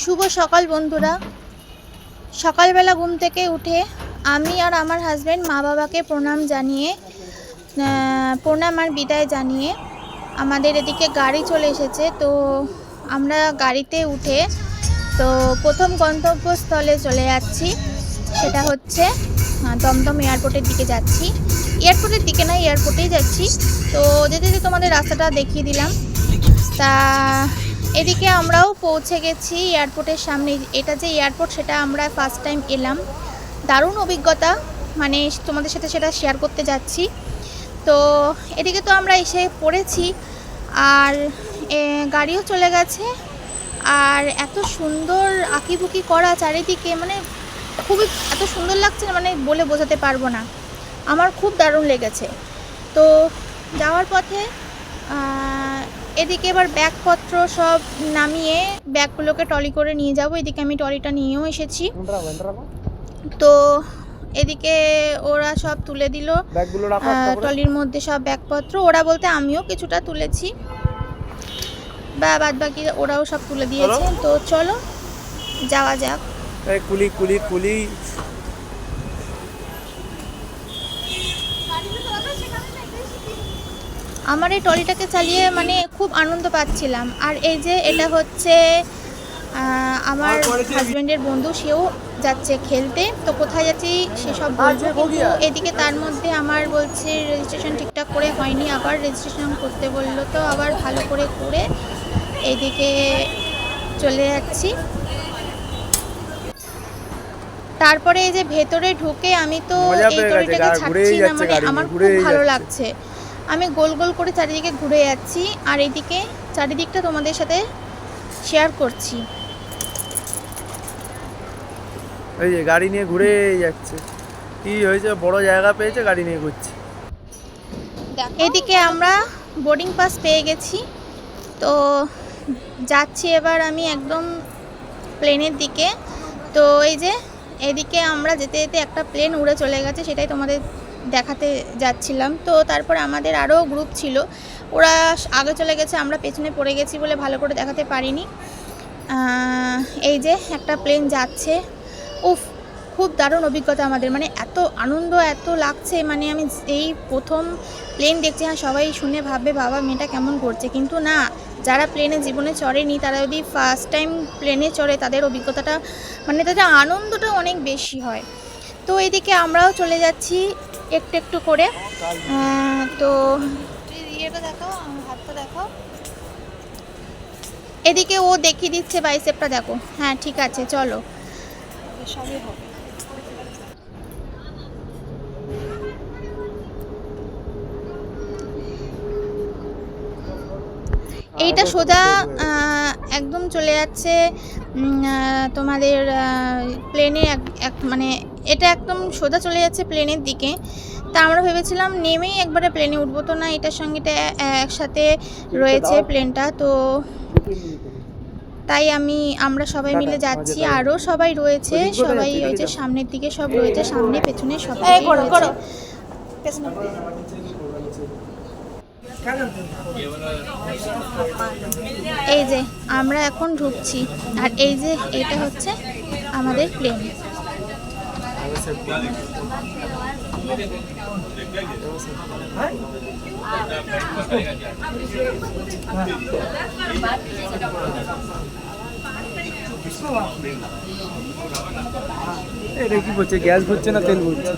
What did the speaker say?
শুভ সকাল বন্ধুরা। সকালবেলা ঘুম থেকে উঠে আমি আর আমার হাজব্যান্ড মা বাবাকে প্রণাম জানিয়ে প্রণাম আর বিদায় জানিয়ে আমাদের এদিকে গাড়ি চলে এসেছে। তো আমরা গাড়িতে উঠে, তো প্রথম গন্তব্যস্থলে চলে যাচ্ছি। সেটা হচ্ছে দমদম এয়ারপোর্টের দিকে যাচ্ছি। এয়ারপোর্টের দিকে না এয়ারপোর্টেই যাচ্ছি। তো যেতে যেতে তোমাদের রাস্তাটা দেখিয়ে দিলাম। তা এদিকে আমরাও পৌঁছে গেছি এয়ারপোর্টের সামনে। এটা যে এয়ারপোর্ট সেটা আমরা ফার্স্ট টাইম এলাম। দারুণ অভিজ্ঞতা। মানে তোমাদের সাথে সেটা শেয়ার করতে যাচ্ছি। তো এদিকে তো আমরা এসে পড়েছি। আর গাড়িও চলে গেছে। আর এত সুন্দর আঁকিবুকি করা চারিদিকে মানে খুবই, এত সুন্দর লাগছে না মানে বলে বোঝাতে পারব না। আমার খুব দারুণ লেগেছে। তো যাওয়ার পথে এদিকে এবার ব্যাগপত্র সব নামিয়ে ব্যাগগুলোকে টলি করে নিয়ে যাব। এদিকে আমি টলিটা নিয়েও এসেছি। তো এদিকে ওরা সব তুলে দিল। টলির মধ্যে সব ব্যাগপত্র। ওরা বলতে আমিও কিছুটা তুলেছি। বা বাদ বাকি ওরাও সব তুলে দিয়েছে। তো চলো যাওয়া যাক। কুলি কুলি কুলি। আমার এই ট্রলিটাকে চালিয়ে মানে খুব আনন্দ পাচ্ছিলাম। আর এই যে এটা হচ্ছে আমার হাজব্যান্ডের বন্ধু সেও যাচ্ছে খেলতে। তো কোথায় যাচ্ছি সেসব বলব কিন্তু এদিকে তার মধ্যে আমার বলছে রেজিস্ট্রেশন ঠিকঠাক করে হয়নি। আবার রেজিস্ট্রেশন করতে বলল তো আবার ভালো করে করে এইদিকে চলে যাচ্ছি। তারপরে এই যে ভেতরে ঢুকে আমি তো এই পেয়ে ট্রলিটাকে ছাড়ছি না। মানে আমার খুব ভালো লাগছে। আমি গোল গোল করে চারিদিকে ঘুরে যাচ্ছি আর এদিকে চারিদিকটা তোমাদের সাথে শেয়ার করছি। এই যে গাড়ি নিয়ে ঘুরে যাচ্ছে। কি হয়েছে? বড় জায়গা পেয়েছে গাড়ি নিয়ে ঘুরছে। এদিকে আমরা বোর্ডিং পাস পেয়ে গেছি। তো যাচ্ছি এবার আমি একদম প্লেনের দিকে। তো এই যে এদিকে আমরা যেতে যেতে একটা প্লেন উড়ে চলে গেছে সেটাই তোমাদের দেখাতে যাচ্ছিলাম। তো তারপর আমাদের আরও গ্রুপ ছিল। ওরা আগে চলে গেছে, আমরা পেছনে পড়ে গেছি বলে ভালো করে দেখাতে পারিনি। এই যে একটা প্লেন যাচ্ছে। উফ, খুব দারুণ অভিজ্ঞতা আমাদের। মানে এত আনন্দ, এত লাগছে। মানে আমি এই প্রথম প্লেন দেখছি হ্যাঁ সবাই শুনে ভাববে, বাবা, মেয়েটা কেমন করছে? কিন্তু না, যারা প্লেনে জীবনে চড়েনি, তারা যদি ফার্স্ট টাইম প্লেনে চড়ে, তাদের অভিজ্ঞতাটা মানে তাদের আনন্দটা অনেক বেশি হয়। তো এদিকে আমরাও চলে যাচ্ছি। একটু একটু করে। তো ইয়েটা হাতটা এদিকে ও দেখিয়ে দিচ্ছে বাইসেপটা দেখো। হ্যাঁ ঠিক আছে চলো। সবই হবে। এইটা সোজা একদম চলে যাচ্ছে তোমাদের প্লেনে এক মানে এটা একদম সোজা চলে যাচ্ছে প্লেনের দিকে। তা আমরা ভেবেছিলাম নেমেই একবারে প্লেনে উঠবো তো না এটার সঙ্গে এটা একসাথে রয়েছে প্লেনটা তো তাই আমি আমরা সবাই মিলে যাচ্ছি আরও সবাই রয়েছে সবাই? ওই যে সামনের দিকে সব রয়েছে সামনে পেছনে সবাই রয়েছে। এই যে আমরা এখন ঢুকছি আর এই যে এটা হচ্ছে আমাদের প্লেন এটা কি করছে গ্যাস ভরছে না তেল ভরছে